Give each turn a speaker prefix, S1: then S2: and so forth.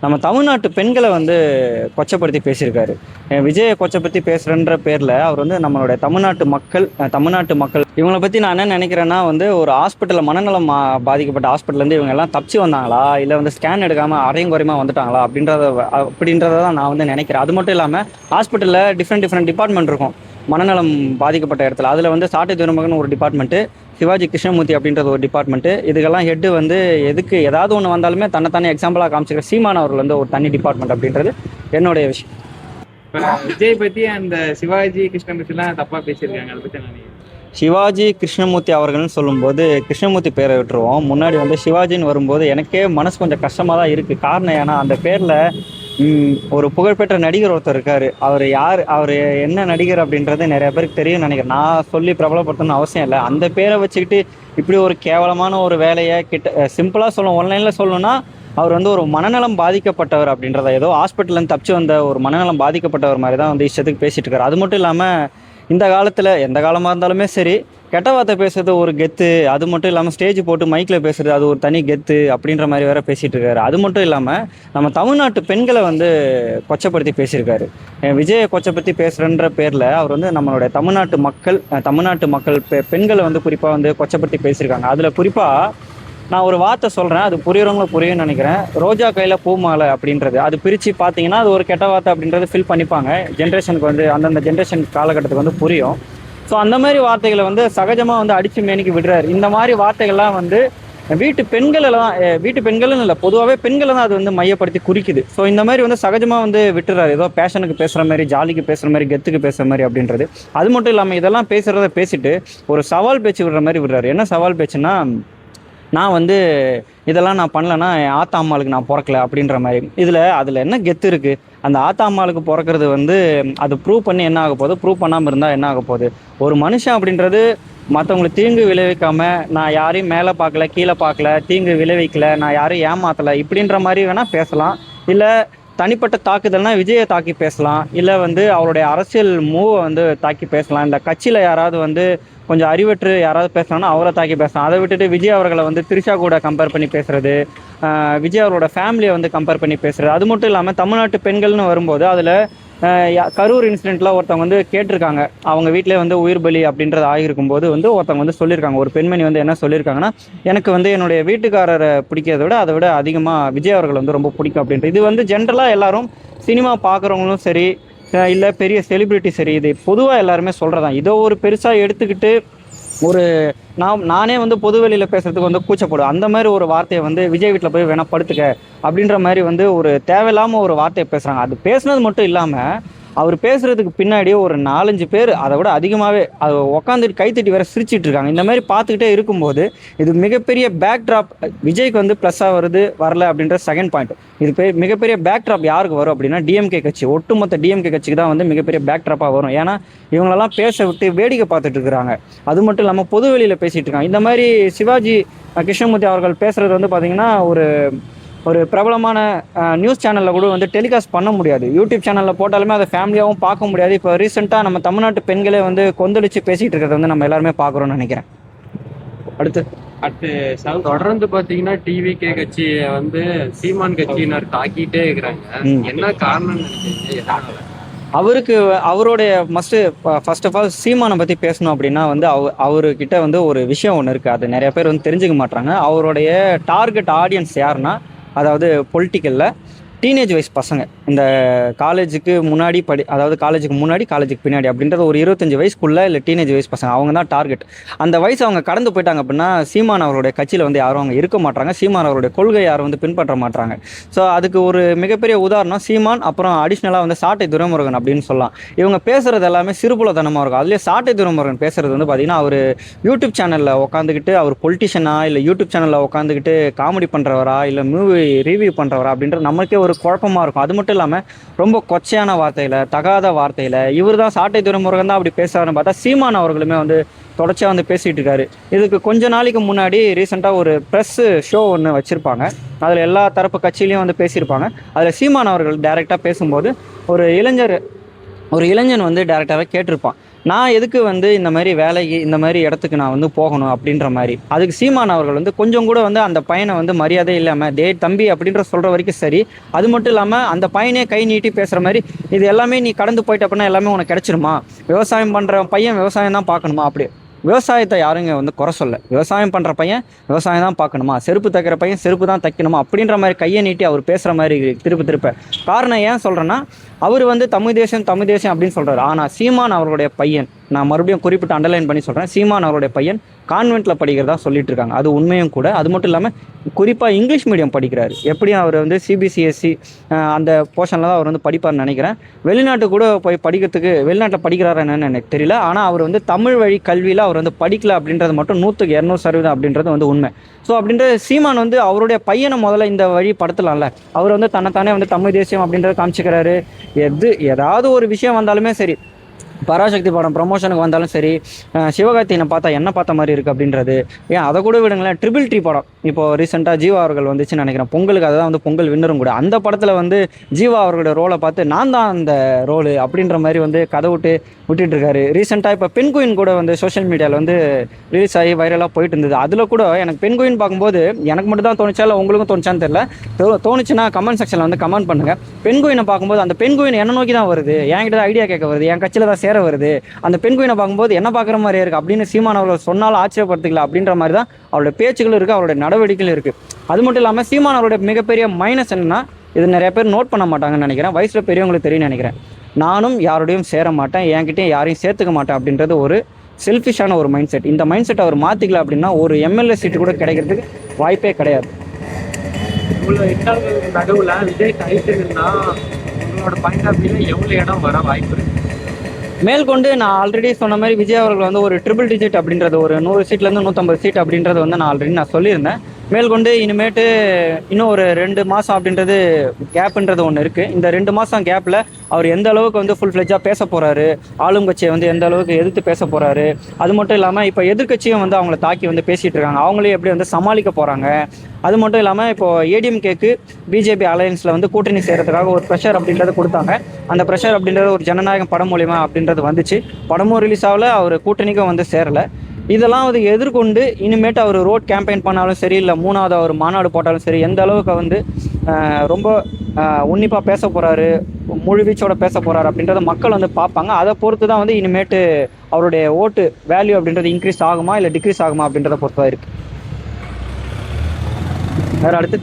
S1: நம்ம தமிழ்நாட்டு பெண்களை வந்து கொச்சப்படுத்தி பேசியிருக்காரு. அஹ் விஜயை கொச்சப்படுத்தி பேசுகிறன்ற பேரில் அவர் வந்து நம்மளுடைய தமிழ்நாட்டு மக்கள் தமிழ்நாட்டு மக்கள். இவங்களை பற்றி நான் என்ன நினைக்கிறேன்னா வந்து ஒரு ஹாஸ்பிட்டலில் மனநலம் மா- பாதிக்கப்பட்ட ஹாஸ்பிட்டல்லேருந்து இவங்க எல்லாம் தப்பிச்சு வந்தாங்களா? இல்லை வந்து ஸ்கேன் எடுக்காமல் அரையும் குறையுமா வந்துட்டாங்களா? அப்படின்றத அப்படின்றத தான் நான் வந்து நினைக்கிறேன். அது மட்டும் இல்லாமல் ஹாஸ்பிட்டலில் டிஃப்ரெண்ட் டிஃப்ரெண்ட் டிபார்ட்மெண்ட் இருக்கும். மனநலம் பாதிக்கப்பட்ட இடத்துல. அதில் வந்து சாட்டை துறைமுகன் ஒரு டிபார்ட்மெண்ட்டு சிவாஜி கிருஷ்ணமூர்த்தி அப்படின்றது ஒரு டிபார்ட்மெண்ட்டு இதுக்கெல்லாம் ஹெட்டு வந்து எதுக்கு ஏதாவது ஒன்று வந்தாலுமே தன்னைத்தானே எக்ஸாம்பிளாக காமிச்சிக்கிற சீமான் அவர்கள் வந்து ஒரு தனி டிபார்ட்மெண்ட் அப்படின்றது என்னுடைய விஷயம்.
S2: விஜய் பத்தி அந்த சிவாஜி கிருஷ்ணமூர்த்தி எல்லாம் தப்பா பேசியிருக்காங்க. அதை பத்தி நான்
S1: சிவாஜி கிருஷ்ணமூர்த்தி அவர்கள்னு சொல்லும்போது கிருஷ்ணமூர்த்தி பேரை விட்டுருவோம். முன்னாடி வந்து சிவாஜின்னு வரும்போது எனக்கே மனசு கொஞ்சம் கஷ்டமாக தான் இருக்குது காரணம் ஏன்னா அந்த பேரில் ஒரு புகழ்பெற்ற நடிகர் ஒருத்தர் இருக்கார். அவர் யார் அவர் என்ன நடிகர் அப்படின்றது நிறைய பேருக்கு தெரியும் நினைக்கிறேன். நான் சொல்லி பிரபலப்படுத்தணும்னு அவசியம் இல்லை. அந்த பேரை வச்சுக்கிட்டு இப்படி ஒரு கேவலமான ஒரு வேலையை கிட்ட சிம்பிளாக சொல்லணும் ஒன்லைனில் சொல்லணும்னா அவர் வந்து ஒரு மனநலம் பாதிக்கப்பட்டவர் அப்படின்றத ஏதோ ஹாஸ்பிட்டல்லேருந்து தப்பிச்சு வந்த ஒரு மனநலம் பாதிக்கப்பட்டவர் மாதிரி தான் வந்து இஷ்டத்துக்கு பேசிட்டு இருக்காரு. அது மட்டும் இல்லாமல் இந்த காலத்தில் எந்த காலமாக இருந்தாலுமே சரி கெட்ட வார்த்தை பேசுறது ஒரு கெத்து அது மட்டும் இல்லாமல் ஸ்டேஜ் போட்டு மைக்கில் பேசுறது அது ஒரு தனி கெத்து அப்படின்ற மாதிரி வேற பேசிட்டு இருக்காரு. அது மட்டும் இல்லாமல் நம்ம தமிழ்நாட்டு பெண்களை வந்து கொச்சப்படுத்தி பேசியிருக்காரு. விஜயை கொச்சப்படுத்தி பேசுறன்ற பேரில் அவர் வந்து நம்மளுடைய தமிழ்நாட்டு மக்கள் தமிழ்நாட்டு மக்கள் பெ- பெண்களை வந்து குறிப்பாக வந்து கொச்சப்படுத்தி பேசியிருக்காங்க. அதில் குறிப்பாக நான் ஒரு வார்த்தை சொல்கிறேன் அது புரியறவங்களுக்கு புரியும்னு நினைக்கிறேன். ரோஜா கையில் பூ மாலை அப்படின்றது அது பிரித்து பார்த்தீங்கன்னா அது ஒரு கெட்ட வார்த்தை அப்படின்றது ஃபில் பண்ணிப்பாங்க. ஜென்ரேஷனுக்கு வந்து அந்தந்த ஜென்ரேஷன் காலகட்டத்துக்கு வந்து புரியும். ஸோ அந்த மாதிரி வார்த்தைகளை வந்து சகஜமாக வந்து அடித்து மேனிக்கு விடுறாரு. இந்த மாதிரி வார்த்தைகள்லாம் வந்து வீட்டு பெண்களை தான் வீட்டு பெண்களும் இல்லை பொதுவாகவே பெண்களை தான் அது வந்து மையப்படுத்தி குறிக்குது. ஸோ இந்த மாதிரி வந்து சகஜமாக வந்து விட்டுறாரு. ஏதோ பேஷனுக்கு பேசுகிற மாதிரி ஜாலிக்கு பேசுகிற மாதிரி கெத்துக்கு பேசுகிற மாதிரி அப்படின்றது. அது மட்டும் இல்லாமல் இதெல்லாம் பேசுகிறத பேசிட்டு ஒரு சவால் பேச்சு விடுற மாதிரி விடுறாரு. என்ன சவால் பேச்சுன்னா நான் வந்து இதெல்லாம் நான் பண்ணலன்னா என் ஆத்தா அம்மாளுக்கு நான் பிறக்கல அப்படின்ற மாதிரி. இதில் அதில் என்ன கெத்து இருக்குது அந்த ஆத்தா அம்மாளுக்கு பிறக்கிறது வந்து அது ப்ரூவ் பண்ணி என்ன ஆக போகுது? ப்ரூவ் பண்ணாமல் இருந்தால் என்ன ஆக போகுது? ஒரு மனுஷன் அப்படின்றது மற்றவங்களுக்கு தீங்கு விளைவிக்காம நான் யாரையும் மேலே பார்க்கல கீழே பார்க்கல தீங்கு விளைவிக்கல நான் யாரையும் ஏமாற்றலை இப்படின்ற மாதிரி வேணால் பேசலாம். இல்லை தனிப்பட்ட தாக்குதல்னா விஜயை தாக்கி பேசலாம். இல்லை வந்து அவருடைய அரசியல் மூவை வந்து தாக்கி பேசலாம். இந்த கட்சியில் யாராவது வந்து கொஞ்சம் அறிவற்று யாராவது பேசினாலும் அவரை தாக்கி பேசலாம். அதை விட்டுட்டு விஜய் அவர்களை வந்து திரிஷா கூட கம்பேர் பண்ணி பேசுகிறது விஜய் அவரோட ஃபேமிலியை வந்து கம்பேர் பண்ணி பேசுகிறது அது மட்டும் இல்லாமல் தமிழ்நாட்டு பெண்கள்னு வரும்போது அதில் கரூர் இன்சிடென்ட்ல ஒருத்தவங்க வந்து கேட்டிருக்காங்க. அவங்க வீட்டிலே வந்து உயிர் பலி அப்படின்றது ஆகியிருக்கும் போது வந்து ஒருத்தவங்க வந்து சொல்லியிருக்காங்க. ஒரு பெண்மணி வந்து என்ன சொல்லியிருக்காங்கன்னா எனக்கு வந்து என்னுடைய வீட்டுக்காரரை பிடிக்கிறத விட அதை விட அதிகமாக விஜய் அவர்கள் வந்து ரொம்ப பிடிக்கும் அப்படின்ட்டு. இது வந்து ஜென்ரலாக எல்லாரும் சினிமா பார்க்குறவங்களும் சரி இல்லை பெரிய செலிபிரிட்டி சரி இது பொதுவாக எல்லாருமே சொல்கிறதான் இதோ ஒரு பெருசாக எடுத்துக்கிட்டு ஒரு நான் நானே வந்து பொதுவெளியில் பேசுகிறதுக்கு வந்து கூச்சப்படும். அந்த மாதிரி ஒரு வார்த்தையை வந்து விஜய் வீட்டில் போய் வேணா படுத்துக்க அப்படின்ற மாதிரி வந்து ஒரு தேவையில்லாமல் ஒரு வார்த்தையை பேசுகிறாங்க அது பேசுனது மட்டும் இல்லாமல் அவர் பேசுகிறதுக்கு பின்னாடியே ஒரு நாலஞ்சு பேர் அதை விட அதிகமாகவே அது உட்காந்துட்டு கைத்தட்டி வேற சிரிச்சிட்டு இருக்காங்க. இந்த மாதிரி பார்த்துக்கிட்டே இருக்கும்போது இது மிகப்பெரிய பேக் ட்ராப் விஜய்க்கு வந்து ப்ளஸ்ஸாக வருது வரல அப்படின்ற செகண்ட் பாயிண்ட் இது பெரிய மிகப்பெரிய பேக் ட்ராப் யாருக்கு வரும் அப்படின்னா டிஎம்கே கட்சி. ஒட்டுமொத்த டிஎம்கே கட்சிக்கு தான் வந்து மிகப்பெரிய பேக் ட்ராப்பாக வரும். ஏன்னா இவங்களெல்லாம் பேச விட்டு வேடிக்கை பார்த்துட்டு இருக்கிறாங்க. அது மட்டும் இல்லாமல் பொது வெளியில் இருக்காங்க. இந்த மாதிரி சிவாஜி கிருஷ்ணமூர்த்தி அவர்கள் பேசுறது வந்து பார்த்திங்கன்னா ஒரு ஒரு பிரபலமான நியூஸ் சேனலில் கூட வந்து டெலிகாஸ்ட் பண்ண முடியாது. யூடியூப் சேனலில் போட்டாலுமே அதை ஃபேமிலியாகவும் பார்க்க முடியாது. இப்போ ரீசெண்டாக நம்ம தமிழ்நாட்டு பெண்களே வந்து கொந்தளிச்சு பேசிகிட்டு இருக்கிறத வந்து நம்ம எல்லாருமே பார்க்குறோம்னு நினைக்கிறேன். அடுத்து.
S2: அடுத்து சவுத்
S3: தொடர்ந்து பாத்தீங்கன்னா டிவிகே கட்சியை வந்து சீமான் கட்சியினர் தாக்கிட்டே இருக்கிறாங்க.
S1: ம்.
S3: என்ன காரணம் நினைக்கிறீங்க?
S1: அவருக்கு அவருடைய மஸ்ட்டு ஃபர்ஸ்ட் ஆஃப் ஆல் சீமானை பற்றி பேசணும் அப்படின்னா வந்து அவ அவர்கிட்ட வந்து ஒரு விஷயம் ஒன்று இருக்குது அது நிறைய பேர் வந்து தெரிஞ்சுக்க மாட்டாங்க அவருடைய டார்கெட் ஆடியன்ஸ் யாருன்னா அதாவது பொலிட்டிக்கலில் டீனேஜ் வயசு பசங்க. இந்த காலேஜுக்கு முன்னாடி படி அதாவது காலேஜுக்கு முன்னாடி காலேஜுக்கு பின்னாடி அப்படின்றது ஒரு இருபத்தஞ்சு வயசுக்குள்ளே இல்லை டீனேஜ் வயசு பசங்க. அவங்க தான் டார்கெட். அந்த வயசு அவங்க கடந்து போயிட்டாங்க அப்படின்னா சீமான் அவருடைய கட்சியில் வந்து யாரும் அவங்க இருக்க மாட்டாங்க. சீமான் அவருடைய கொள்கை யாரும் வந்து பின்பற்ற மாட்டாங்க. ஸோ அதுக்கு ஒரு மிகப்பெரிய உதாரணம் சீமான் அப்புறம் அடிஷ்னலாக வந்து சாட்டை துரைமுருகன் அப்படின்னு சொல்லலாம். இவங்க பேசுகிறது எல்லாமே சிறுபுலத்தனமாக இருக்கும். அதுலேயே சாட்டை துரைமுருகன் பேசுறது வந்து பார்த்தீங்கன்னா அவர் யூடியூப் சேனலில் உட்காந்துக்கிட்டு அவர் பொலிட்டிஷியனா இல்லை யூடியூப் சேனலில் உட்காந்துக்கிட்டு காமெடி பண்ணுறவரா இல்லை மூவி ரிவ்யூ பண்ணுறவரா அப்படின்ற நமக்கே ஒரு குழப்பமா இருக்கும். அது மட்டும் இல்லாமல் ரொம்ப கொச்சையான வார்த்தையில் தகாத வார்த்தையில் இவர் தான் சாட்டை துறைமுருகன் தான் அப்படி பேசுகிறாருன்னு பார்த்தா சீமான் அவர்களுமே வந்து தொடர்ச்சியாக வந்து பேசிகிட்டு இருக்காரு. இதுக்கு கொஞ்ச நாளைக்கு முன்னாடி ரீசெண்டாக ஒரு ப்ரெஸ்ஸு ஷோ ஒன்று வச்சுருப்பாங்க. அதில் எல்லா தரப்பு கட்சியிலையும் வந்து பேசியிருப்பாங்க. அதில் சீமான் அவர்கள் டைரெக்டாக பேசும்போது ஒரு இளைஞர் ஒரு இளைஞன் வந்து டேரெக்டாகவே கேட்டிருப்பான். நான் எதுக்கு வந்து இந்த மாதிரி வேலைக்கு இந்த மாதிரி இடத்துக்கு நான் வந்து போகணும் அப்படின்ற மாதிரி? அதுக்கு சீமான் அவர்கள் வந்து கொஞ்சம் கூட வந்து அந்த பையனை வந்து மரியாதை இல்லாமல் டே தம்பி அப்படின்ற சொல்கிற வரைக்கும் சரி. அது மட்டும் இல்லாமல் அந்த பையனே கை நீட்டி பேசுகிற மாதிரி இது எல்லாமே நீ கடந்து போயிட்ட அப்படின்னா எல்லாமே உனக்கு கிடச்சிருமா? விவசாயம் பண்ணுற பையன் விவசாயம் தான் பார்க்கணுமா? அப்படி. விவசாயத்தை யாருங்க வந்து குறை சொல்ல? விவசாயம் பண்ணுற பையன் விவசாயம் தான் பார்க்கணுமா? செருப்பு தைக்கிற பையன் செருப்பு தான் தைக்கணுமா? அப்படின்ற மாதிரி கையை நீட்டி அவர் பேசுகிற மாதிரி திருப்ப திருப்ப. காரணம் ஏன் சொல்கிறேன்னா அவர் வந்து தமிழ் தேசம் தமிழ் தேசம் அப்படின்னு சொல்கிறார் ஆனால் சீமான் அவர்களுடைய பையன். நான் மறுபடியும் குறிப்பிட்டு அண்டர்லைன் பண்ணி சொல்கிறேன் சீமான் அவருடைய பையன் கான்வென்ட்டில் படிக்கிறதா சொல்லிட்டு இருக்காங்க அது உண்மையும் கூட. அது மட்டும் இல்லாமல் குறிப்பாக இங்கிலீஷ் மீடியம் படிக்கிறாரு. எப்படியும் அவர் வந்து சிபிசிஎஸ்சி அந்த போர்ஷனில் தான் அவர் வந்து படிப்பார்னு நினைக்கிறேன். வெளிநாட்டு கூட போய் படிக்கிறதுக்கு வெளிநாட்டில் படிக்கிறாரா என்னன்னு எனக்கு தெரியல. ஆனால் அவர் வந்து தமிழ் வழி கல்வியில் அவர் வந்து படிக்கல அப்படின்றது மட்டும் நூற்றுக்கு இரநூறு சதவீதம் அப்படின்றது வந்து உண்மை. ஸோ அப்படின்ற சீமான் வந்து அவருடைய பையனை முதல்ல இந்த வழி படுத்தலாம்ல. அவர் வந்து தன்னைத்தானே வந்து தமிழ் தேசியம் அப்படின்றத காமிச்சிக்கிறாரு. எது ஏதாவது ஒரு விஷயம் வந்தாலுமே சரி பராசக்தி படம் ப்ரமோஷனுக்கு வந்தாலும் சரி அஹ் பார்த்தா என்ன பார்த்த மாதிரி இருக்குது அப்படின்றது ஏன் அதை கூட விடுங்களேன். ட்ரிபிள் டி படம். இப்போ ரீசெண்டாக ஜீவா அவர்கள் வந்துச்சுன்னு நினைக்கிறேன். பொங்கலுக்கு அதுதான் வந்து பொங்கல் வின்னரும் கூட. அந்த படத்தில் வந்து ஜீவா அவர்களுடைய ரோலை பார்த்து நான் தான் அந்த ரோலு அப்படின்ற மாதிரி வந்து கதை விட்டு விட்டுட்டு இருக்காரு. ரீசெண்டாக இப்போ பெண் குயின் கூட வந்து சோஷியல் மீடியாவில் வந்து ரிலீஸ் ஆகி வைரலாக போயிட்டு இருந்தது. அதில் கூட எனக்கு பெண் குயின் பார்க்கும்போது எனக்கு மட்டும் தான் தோணுச்சா இல்லை உங்களுக்கும் தோணுச்சான்னு தெரியல. தோணுச்சுன்னா கமெண்ட் செக்ஷனில் வந்து கமெண்ட் பண்ணுங்கள் பெண் குயினை பார்க்கும்போது அந்த பெண் குயின் என்ன நோக்கி தான் வருது? என்கிட்ட தான் ஐடியா கேட்க வருது. என் கட்சியில் தான் சேர வருது. அந்த பெண் குயினை பார்க்கும்போது என்ன பார்க்குற மாதிரி இருக்குது அப்படின்னு சீமான் அவர்கள் சொன்னாலும் ஆச்சரியப்படுத்திக்கல அப்படின்ற மாதிரி தான் அவருடைய பேச்சுகளும் இருக்குது அவருடைய நடவடிக்கைகளும் இருக்குது அது மட்டும் இல்லாமல் சீமான் அவருடைய மிகப்பெரிய மைனஸ் என்னன்னா இது நிறைய பேர் நோட் பண்ண மாட்டாங்கன்னு நினைக்கிறேன். வயசில் பெரியவங்களுக்கு தெரியும் நினைக்கிறேன். நானும் யாரோடையும் சேர மாட்டேன் என்கிட்டயும் யாரையும் சேர்த்துக்க மாட்டேன் அப்படின்றது ஒரு செல்ஃபிஷான ஒரு மைண்ட் செட் இந்த மைண்ட் செட் அவர் மாற்றிக்கல அப்படின்னா ஒரு எம்எல்ஏ சீட்டு கூட கிடைக்கிறதுக்கு வாய்ப்பே கிடையாது.
S3: இவ்வளோ நடுவில் விஜய் டைட்டில்னா உங்களோட பாயிண்ட் ஆஃப் எவ்வளோ இடம் வர வாய்ப்பு இருக்கு?
S1: மேற்கொண்டு நான் ஆல்ரெடி சொன்ன மாதிரி விஜய் அவர்கள் வந்து ஒரு ட்ரிபிள் டிஜிட் அப்படின்றது ஒரு நூறு சீட்லேருந்து நூற்றம்பது சீட் அப்படின்றது வந்து நான் ஆல்ரெடி நான் சொல்லியிருந்தேன். மேல்கொண்டு இனிமேட்டு இன்னும் ஒரு ரெண்டு மாதம் அப்படின்றது கேப்புன்றது ஒன்று இருக்குது இந்த ரெண்டு மாதம் கேப்பில் அவர் எந்த அளவுக்கு வந்து ஃபுல் ஃப்ளெஜாக பேச போகிறாரு ஆளுங்கட்சியை வந்து எந்த அளவுக்கு எதிர்த்து பேச போகிறாரு அது மட்டும் இல்லாமல் இப்போ எதிர்க்கட்சியும் வந்து அவங்கள தாக்கி வந்து பேசிகிட்டு இருக்காங்க. அவங்களே எப்படி வந்து சமாளிக்க போகிறாங்க அது மட்டும் இல்லாமல் இப்போ ஏடிஎம்கேக்கு பிஜேபி அலையன்ஸில் வந்து கூட்டணி செய்கிறதுக்காக ஒரு ப்ரெஷர் அப்படின்றத கொடுத்தாங்க. அந்த ப்ரெஷர் அப்படின்றது ஒரு ஜனநாயகம் படம் மூலிமா அப்படின்றது வந்துச்சு. படமும் ரிலீஸ் ஆகல அவர் கூட்டணிக்கும் வந்து சேரலை. இதெல்லாம் வந்து எதிர்கொண்டு இனிமேட்டு அவர் ரோட் கேம்பெயின் பண்ணாலும் சரி இல்லை மூணாவது அவர் மாநாடு போட்டாலும் சரி எந்த அளவுக்கு வந்து ரொம்ப உன்னிப்பாக பேச போகிறாரு முழுவீச்சோட பேச போகிறாரு அப்படின்றத மக்கள் வந்து பார்ப்பாங்க. அதை பொறுத்து தான் வந்து இனிமேட்டு அவருடைய ஓட்டு வேல்யூ அப்படின்றது இன்க்ரீஸ் ஆகுமா இல்லை டிக்ரீஸ் ஆகுமா அப்படின்றத பொறுத்து தான் இருக்குது வேறு அடுத்து